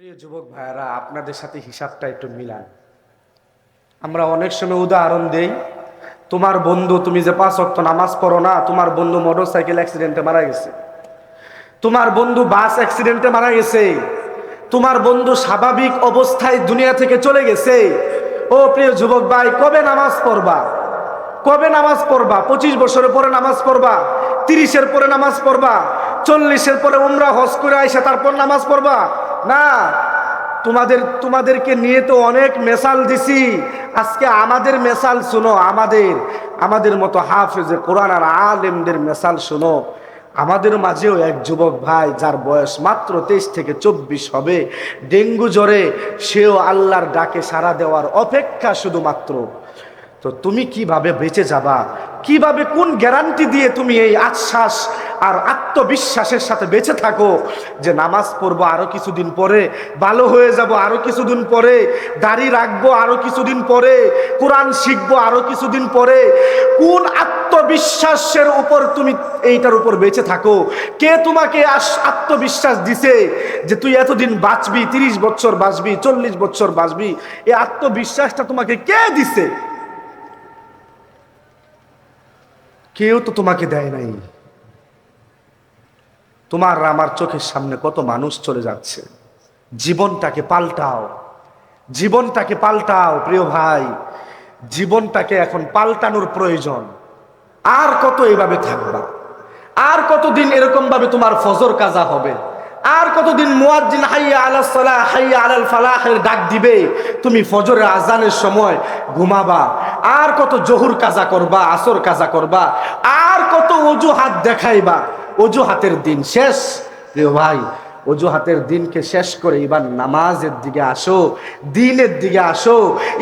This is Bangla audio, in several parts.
প্রিয় যুবক ভাইয়ারা, আপনাদের সাথে হিসাবটা একটু মিলান। আমরা অনেক সময় উদাহরণ দেই, তোমার বন্ধু, তুমি যে পাঁচ অক্ট নামাজ পড়ো না, তোমার বন্ধু মোটর সাইকেল অ্যাক্সিডেন্টে মারা গেছে। তোমার বন্ধু বাস অ্যাক্সিডেন্টে মারা গেছে। তোমার বন্ধু স্বাভাবিক অবস্থায় দুনিয়া থেকে চলে গেছে। ও প্রিয় যুবক ভাই, কবে নামাজ পড়বা? কবে নামাজ পড়বা? পঁচিশ বছরের পরে নামাজ পড়বা? তিরিশের পরে নামাজ পড়বা? চল্লিশের পরে উমরা হজ করে আইসা তারপর নামাজ পড়বা? না, তোমাদের, তোমাদেরকে নিয়ে তো অনেক মেসাল দিছি। আজকে আমাদের মেসাল শুনো, আমাদের আমাদের মতো হাফেজে কোরআন আর আলেমদের মেসাল শুনো। আমাদের মাঝেও এক যুবক ভাই, যার বয়স মাত্র তেইশ থেকে চব্বিশ হবে, ডেঙ্গু জ্বরে সেও আল্লাহর ডাকে সাড়া দেওয়ার অপেক্ষা শুধুমাত্র। তো তুমি কীভাবে বেঁচে যাবা? কীভাবে কোন গ্যারান্টি দিয়ে তুমি এই আশ্বাস আর আত্মবিশ্বাসের সাথে বেঁচে থাকো? যে নামাজ পড়ব আরও কিছুদিন পরে, ভালো হয়ে যাব আরও কিছুদিন পরে, দাড়ি রাখব আরও কিছুদিন পরে, কোরআন শিখব আরও কিছুদিন পরে, কোন আত্মবিশ্বাসের উপর তুমি এইটার উপর বেঁচে থাকো? কে তোমাকে আত্মবিশ্বাস দিছে যে তুই এতদিন বাঁচবি, তিরিশ বছর বাঁচবি, চল্লিশ বছর বাঁচবি? এই আত্মবিশ্বাসটা তোমাকে কে দিছে? কেউ তো তোমাকে দেয় নাই। তোমার আমার চোখের সামনে কত মানুষ চলে যাচ্ছে। জীবনটাকে পাল্টাও। জীবনটাকে পাল্টাও, প্রিয় ভাই। জীবনটাকে এখন পাল্টানোর প্রয়োজন। আর কত এইভাবে থাকবা। আর কতদিন এরকমভাবে তোমার ফজর কাজা হবে। আর কতদিন মুয়াজ্জিন হাইয়া আলা সালাহ, হাইয়া আলাল ফালাহের ডাক দিবে? তুমি ফজরের আজানের সময় ঘুমাবা। আর কত জহুর কাজা করবা, আসর কাজা করবা। আর কত অজুহাত দেখাইবা। অজুহাতের দিন শেষ। প্রিয় ভাই অজুহাতের দিনকে শেষ করে এবার নামাজের দিকে আসো, দিনের দিকে আসো,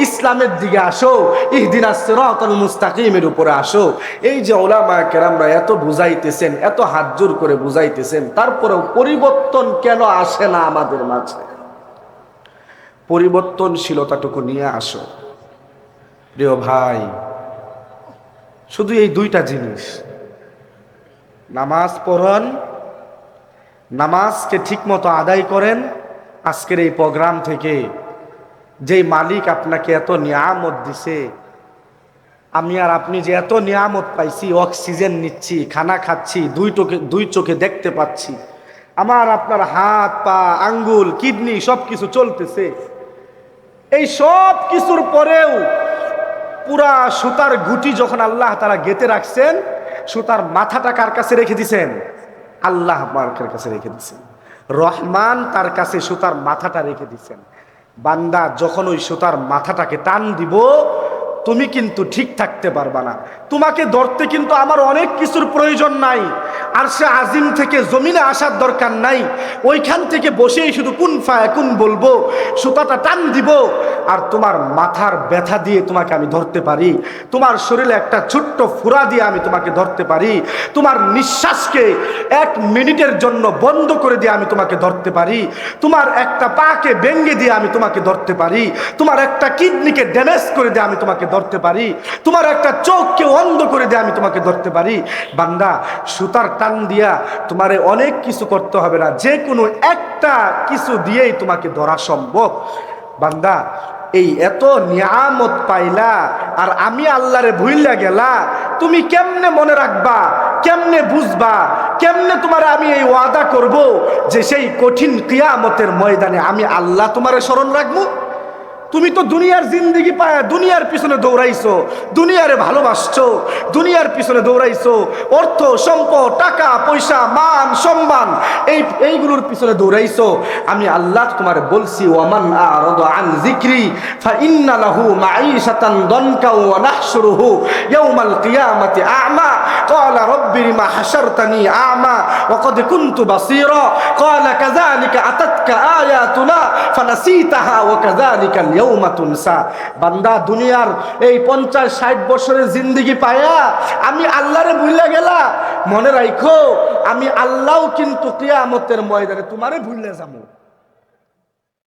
ইসলামের দিকে আসো, ইহদিনা সিরাতাল মুস্তাকিমের উপরে আসো। এই যে ওলা ওলামা কেরামরা এত বুঝাইতেছেন, এত হাত জোর করে বুঝাইতেছেন, তারপরেও পরিবর্তন কেন আসে না আমাদের মাঝে? পরিবর্তনশীলতাটুকু নিয়ে আসো। প্রিয় ভাই, শুধু এই দুইটা জিনিস। নামাজ পড়ন নামাজকে ঠিকমতো আদায় করেন। আজকের এই প্রোগ্রাম থেকে যেই মালিক আপনাকে এত নিয়ামত দিছে, আমি আর আপনি যে এত নিয়ামত পাইছি, অক্সিজেন নিচ্ছি, খানা খাচ্ছি, দুই চোখে দুই চোখে দেখতে পাচ্ছি, আমার আপনার হাত, পা, আঙ্গুল, কিডনি সব কিছু চলতেছে। এই সব কিছুর পরেও পুরা সুতার গুটি যখন আল্লাহ তারা গেতে রাখছেন, সুতার মাথাটা কার কাছে রেখে দিছেন? আল্লাহ মার্কের কাছে রেখে দিছেন। রহমান তার কাছে সুতার মাথাটা রেখে দিছেন। বান্দা যখন ওই সুতার মাথাটাকে টান দিব, তুমি কিন্তু ঠিক থাকতে পারবা না। তোমাকে ধরতে কিন্তু আমার অনেক কিছুর প্রয়োজন নাই। আর সে আজিম থেকে জমিনে আসার দরকার নাই। ওইখান থেকে বসেই শুধু কোন ফায় কোন বলব, সুতাটা টান দিব। আর তোমার মাথার ব্যথা দিয়ে তোমাকে আমি ধরতে পারি। তোমার শরীরে একটা ছোট্ট ফুরা দিয়ে আমি তোমাকে ধরতে পারি। তোমার নিঃশ্বাসকে এক মিনিটের জন্য বন্ধ করে দিয়ে আমি তোমাকে ধরতে পারি। তোমার একটা পাকে ভেঙ্গে দিয়ে আমি তোমাকে ধরতে পারি। তোমার একটা কিডনিকে ড্যামেজ করে দিয়ে আমি তোমাকে ধরতে পারি। তোমার একটা চোখকে অন্ধ করে দিয়ে আমি তোমাকে ধরতে পারি। বান্দা, সুতার টান দিয়া তোমারে অনেক কিছু করতে হবে না। যে কোনো একটা কিছু দিয়েই তোমাকে ধরা সম্ভব। বান্দা এই এত নিয়ামত পাইলা, আর আমি আল্লাহরে ভুইলা গেলা, তুমি কেমনে মনে রাখবা, কেমনে বুঝবা, কেমনে তোমার আমি এই ওয়াদা করব যে সেই কঠিন কিয়ামতের ময়দানে আমি আল্লাহ তোমারে স্মরণ রাখব? তুমি তো দুনিয়ার জিন্দিগি পায় দুনিয়ার পিছনে দৌড়াইছো দুনিয়ারে ভালোবাসছো দুনিয়ার পিছনে দৌড়াইছো অর্থ সম্পদ টাকা পয়সা মান সম্মান এই এইগুলোর পিছনে দৌড়াইছো আমি আল্লাহ তোমার বলছি ওয়ামান আরাদা আন যিকরি ফা ইন্না লাহু মাঈশাতান দনকা ওয়া নাহশুরুহু ইয়াউমাল কিয়ামাতি আ'মা قال رب لما حشرتني أعمى وقد كنت بصيرا قال كذلك أتتك آياتنا ফানাসিতাহা ওয়া কাযালিকাল ইয়াউমা তুনসা। বান্দা, দুনিয়ার এই 50 60 বছরের জিন্দেগি পায়া আমি আল্লাহরে ভুলে গেলা। মনে রাখো আমি আল্লাহও কিন্তু কিয়ামতের ময়দানে তোমারে ভুললে যাব